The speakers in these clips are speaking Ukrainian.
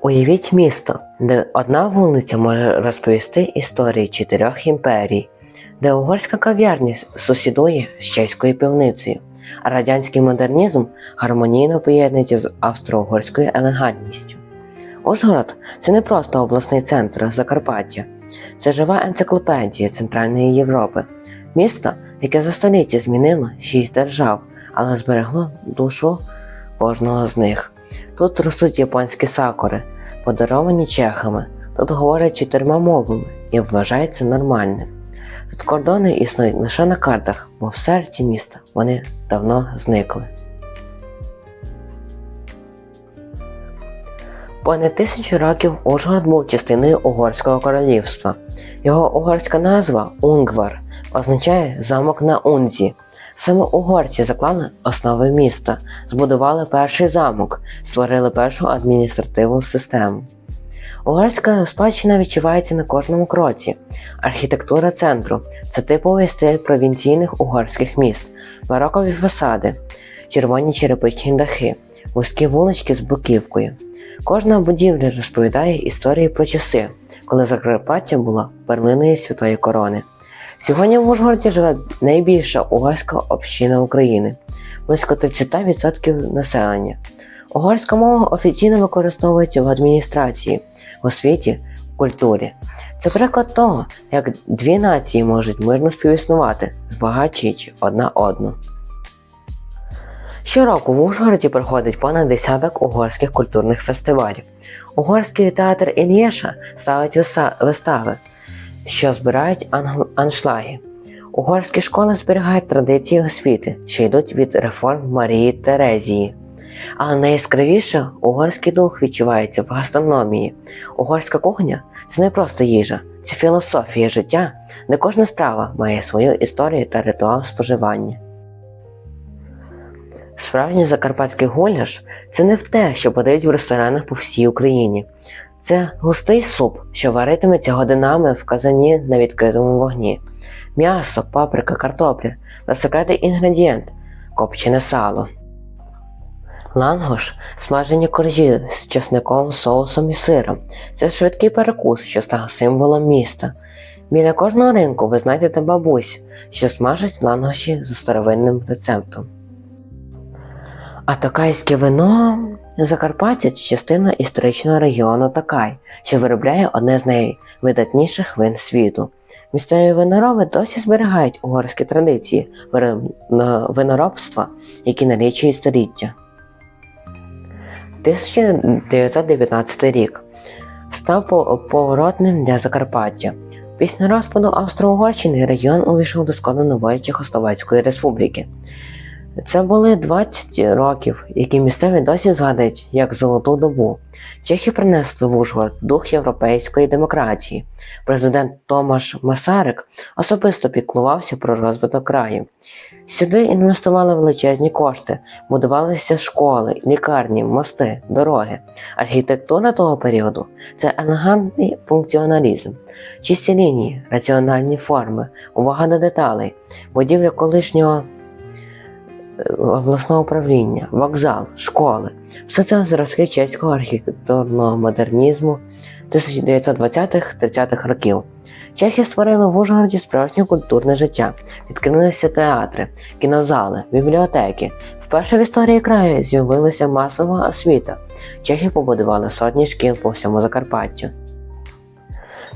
Уявіть місто, де одна вулиця може розповісти історії чотирьох імперій, де угорська кав'ярня сусідує з чеською пивницею, а радянський модернізм гармонійно поєднується з австро-угорською елегантністю. Ужгород це не просто обласний центр Закарпаття, це жива енциклопедія Центральної Європи, місто, яке за століття змінило шість держав, але зберегло душу кожного з них. Тут ростуть японські сакури, подаровані чехами, тут говорять чотирма мовами і вважається нормальним. Тут кордони існують лише на картах, бо в серці міста вони давно зникли. Понад тисячу років Ужгород був частиною Угорського королівства. Його угорська назва Унгвар означає замок на Унзі. Саме угорці заклали основи міста, збудували перший замок, створили першу адміністративну систему. Угорська спадщина відчувається на кожному кроці. Архітектура центру це типовий стиль провінційних угорських міст, барокові фасади, червоні черепичні дахи, вузькі вулички з бруківкою. Кожна будівля розповідає історії про часи, коли Закарпаття була перлиною святої корони. Сьогодні в Ужгороді живе найбільша угорська община України близько 30% населення. Угорська мова офіційно використовується в адміністрації, в освіті, в культурі. Це приклад того, як дві нації можуть мирно співіснувати, збагачуючи одна одну. Щороку в Ужгороді проходить понад десяток угорських культурних фестивалів. Угорський театр Ільєша ставить вистави, що збирають аншлаги. Угорські школи зберігають традиції освіти, що йдуть від реформ Марії Терезії. Але найяскравіше угорський дух відчувається в гастрономії. Угорська кухня це не просто їжа, це філософія життя, де кожна страва має свою історію та ритуал споживання. Справжній закарпатський гуляш це не в те, що подають в ресторанах по всій Україні. Це густий суп, що варитиметься годинами в казані на відкритому вогні. М'ясо, паприка, картопля та секретний інгредієнт копчене сало. Лангош смажені коржі з чесником, соусом і сиром. Це швидкий перекус, що став символом міста. Біля кожного ринку ви знайдете бабусь, що смажить лангоші за старовинним рецептом. А токайське вино Закарпаття це частина історичного регіону Такай, що виробляє одне з найвидатніших вин світу. Місцеві винороби досі зберігають угорські традиції виноробства, які налічують століття. 1919 рік став поворотним для Закарпаття. Після розпаду Австро-Угорщини регіон увійшов до складу нової Чехословацької республіки. Це були 20 років, які місцеві досі згадують як золоту добу. Чехи принесли в Ужгород дух європейської демократії. Президент Томаш Масарик особисто піклувався про розвиток краю. Сюди інвестували величезні кошти, будувалися школи, лікарні, мости, дороги. Архітектура того періоду це елегантний функціоналізм, чисті лінії, раціональні форми, увага до деталей, будівля колишнього обласного управління, вокзал, школи. Все це зразки чеського архітектурного модернізму 1920-30-х років. Чехи створили в Ужгороді справжнє культурне життя, відкрилися театри, кінозали, бібліотеки. Вперше в історії краю з'явилася масова освіта. Чехи побудували сотні шкіл по всьому Закарпаттю.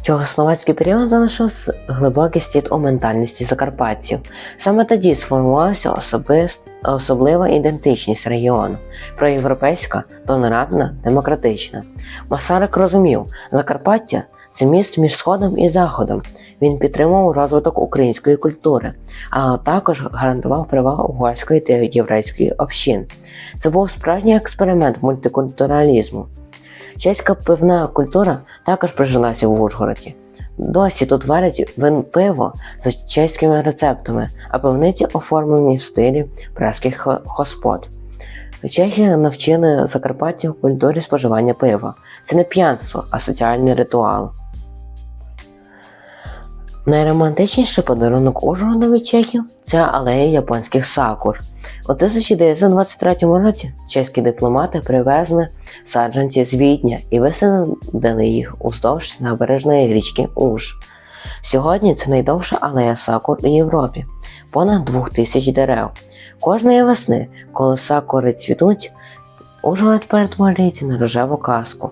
Чехословацький період залишив глибокий слід у ментальності закарпатців. Саме тоді сформувалася особис- особлива ідентичність регіону проєвропейська, толерантна, демократична. Масарик розумів, Закарпаття це міст між Сходом і Заходом. Він підтримував розвиток української культури, але також гарантував права угорської та єврейської общин. Це був справжній експеримент мультикультуралізму. Чеська пивна культура також прижилася в Ужгороді. Досі тут варять вин пиво за чеськими рецептами, а пивниці оформлені в стилі праських господ. Чехи навчили Закарпаття в культурі споживання пива. Це не п'янство, а соціальний ритуал. Найромантичніший подарунок Ужгорода від чехів це алея японських сакур. У 1923 році чеські дипломати привезли саджанці з Відня і висадили їх уздовж набережної річки Уж. Сьогодні це найдовша алея сакур у Європі, понад двох тисяч дерев. Кожної весни, коли сакури цвітуть, Ужгород перетворюється на рожеву казку.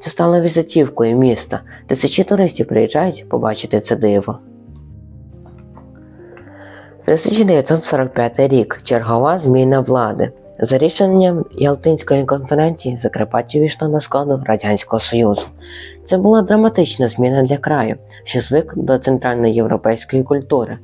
Це стало візитівкою міста. Тисячі туристів приїжджають побачити це диво. 1945 рік чергова зміна влади. За рішенням Ялтинської конференції Закарпаття війшло до складу Радянського Союзу. Це була драматична зміна для краю, що звик до центральноєвропейської культури.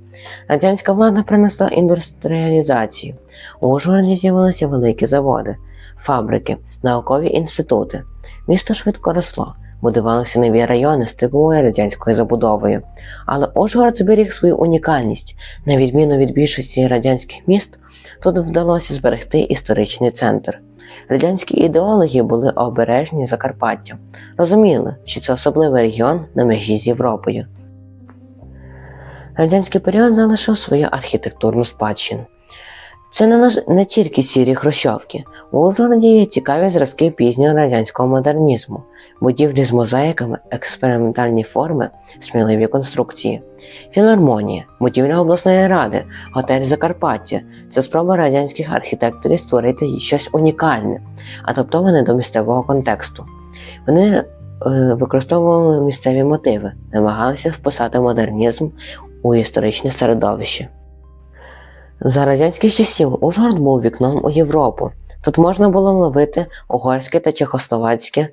Радянська влада принесла індустріалізацію. У Ужгороді з'явилися великі заводи, фабрики, наукові інститути. Місто швидко росло, будувалися нові райони з типовою радянською забудовою. Але Ужгород зберіг свою унікальність. На відміну від більшості радянських міст, тут вдалося зберегти історичний центр. Радянські ідеологи були обережні Закарпаття, розуміли, що це особливий регіон на межі з Європою. Радянський період залишив свою архітектурну спадщину. Це не, не тільки сірі хрущовки. У Ужгороді є цікаві зразки пізнього радянського модернізму, будівлі з мозаїками, експериментальні форми, сміливі конструкції. Філармонія, будівля обласної ради, готель Закарпаття це спроба радянських архітекторів створити щось унікальне, адаптоване до місцевого контексту. Вони е, використовували місцеві мотиви, намагалися вписати модернізм у історичне середовище. За радянських часів Ужгород був вікном у Європу. Тут можна було ловити угорське та чехословацьке е,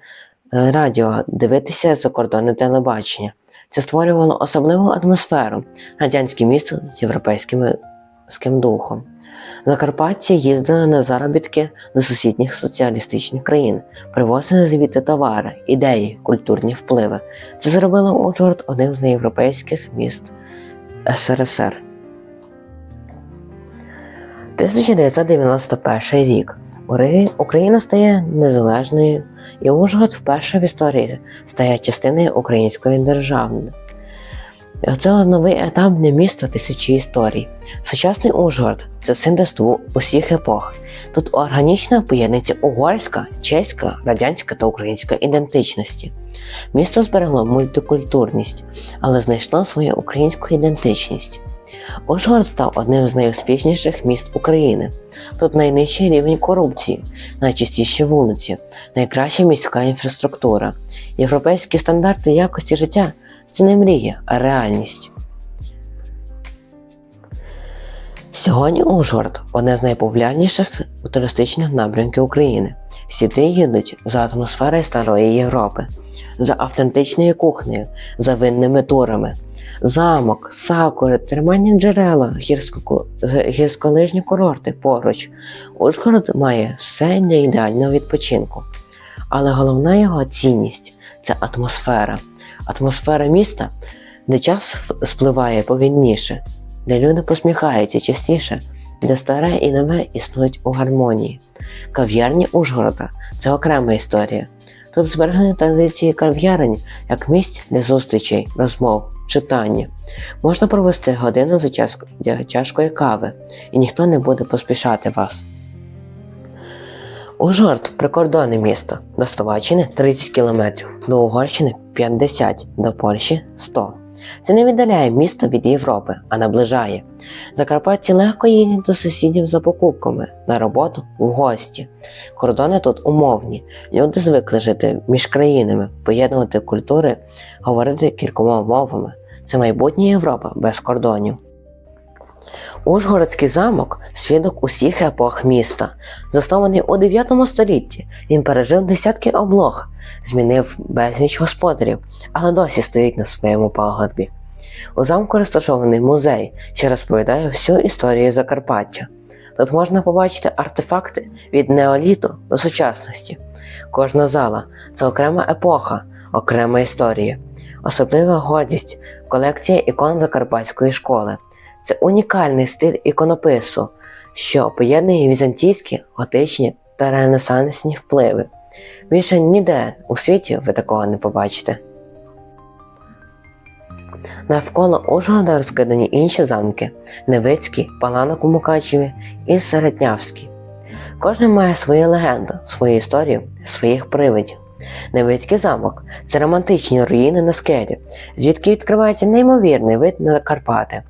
радіо, дивитися закордонне телебачення. Це створювало особливу атмосферу, радянське місто з європейським духом. Закарпатці їздили на заробітки до сусідніх соціалістичних країн, привозили звідти товари, ідеї, культурні впливи. Це зробило Ужгород одним з найєвропейських міст СРСР. 1991 рік. Україна стає незалежною, і Ужгород вперше в історії стає частиною української держави. Це новий етап для міста тисячі історій. Сучасний Ужгород це синтез усіх епох. Тут органічно поєднується угорська, чеська, радянська та українська ідентичності. Місто зберегло мультикультурність, але знайшло свою українську ідентичність. Ужгород став одним з найуспішніших міст України. Тут найнижчий рівень корупції, найчистіші вулиці, найкраща міська інфраструктура. Європейські стандарти якості життя це не мрія, а реальність. Сьогодні Ужгород одне з найпопулярніших туристичних напрямків України. Сюди їдуть за атмосферою старої Європи, за автентичною кухнею, за винними турами. Замок, сакури, термальні джерела, гірсько- гірськолижні курорти поруч. Ужгород має все для ідеального відпочинку. Але головна його цінність це атмосфера. Атмосфера міста, де час спливає повільніше, де люди посміхаються частіше, де старе і нове існують у гармонії. Кав'ярні Ужгорода це окрема історія. Тут зберегли традиції кав'ярень як місць для зустрічей, розмов, читання. Можна провести годину за чашкою кави, і ніхто не буде поспішати вас. Ужгород прикордонне місто. До Словаччини 30 км, до Угорщини 50, до Польщі 100. Це не віддаляє місто від Європи, а наближає. Закарпатці легко їздять до сусідів за покупками, на роботу, в гості. Кордони тут умовні. Люди звикли жити між країнами, поєднувати культури, говорити кількома мовами. Це майбутнє Європа без кордонів. Ужгородський замок свідок усіх епох міста. Заснований у 9 столітті, він пережив десятки облог, змінив безліч господарів, але досі стоїть на своєму пагорбі. У замку розташований музей, що розповідає всю історію Закарпаття. Тут можна побачити артефакти від неоліту до сучасності. Кожна зала це окрема епоха, окрема історія, особлива гордість колекція ікон Закарпатської школи. Це унікальний стиль іконопису, що поєднує візантійські, готичні та ренесансні впливи. Більше ніде у світі ви такого не побачите. Навколо Ужгорода розкидані інші замки Невицький, Паланок у Мукачеві і Середнявський. Кожен має свою легенду, свою історію, своїх привидів. Невицький замок це романтичні руїни на скелі, звідки відкривається неймовірний вид на Карпати.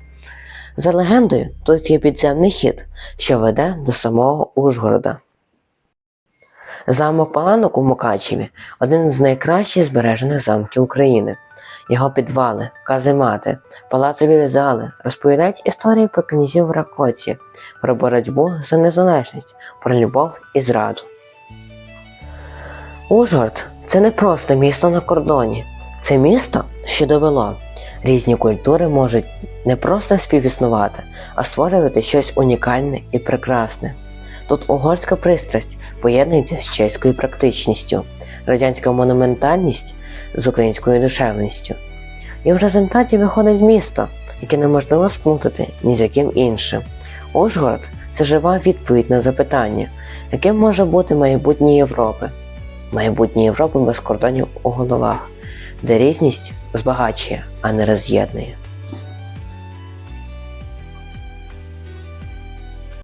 За легендою, тут є підземний хід, що веде до самого Ужгорода. Замок Паланок у Мукачеві один з найкращих збережених замків України. Його підвали, каземати, палацові зали розповідають історії про князів Ракоці, про боротьбу за незалежність, про любов і зраду. Ужгород це не просто місто на кордоні, це місто, що довело. Різні культури можуть не просто співіснувати, а створювати щось унікальне і прекрасне. Тут угорська пристрасть поєднується з чеською практичністю, радянська монументальність з українською душевністю. І в результаті виходить місто, яке неможливо сплутати ні з яким іншим. Ужгород це жива відповідь на запитання, яким може бути майбутнє Європи. Майбутнє Європи без кордонів у головах, де різність збагачує, а не роз'єднує.